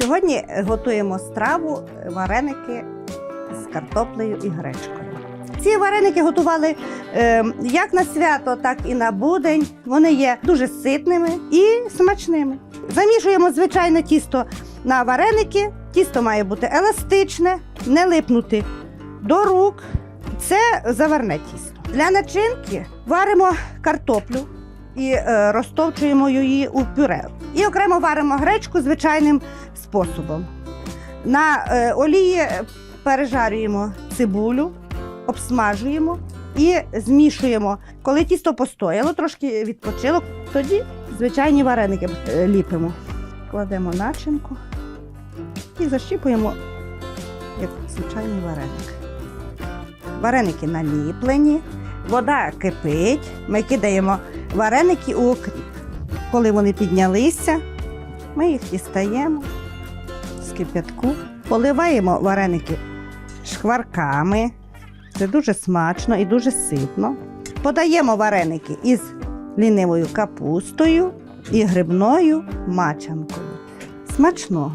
Сьогодні готуємо страву вареники з картоплею і гречкою. Ці вареники готували е, як на свято, так і на будень. Вони є дуже ситними і смачними. Замішуємо звичайне тісто на вареники. Тісто має бути еластичне, не липнути до рук. Це заварне тісто. Для начинки варимо картоплю і е, розтовчуємо її у пюре. І окремо варимо гречку звичайним способом. На е, олії пережарюємо цибулю, обсмажуємо і змішуємо. Коли тісто постояло, трошки відпочило, тоді звичайні вареники е, ліпимо. Кладемо начинку і защіпуємо як звичайний вареник. Вареники наліплені, вода кипить, ми кидаємо вареники у окріп. Коли вони піднялися, ми їх дістаємо з кип'ятку, поливаємо вареники шкварками. Це дуже смачно і дуже ситно. Подаємо вареники із лінивою капустою і грибною мачанкою. Смачного!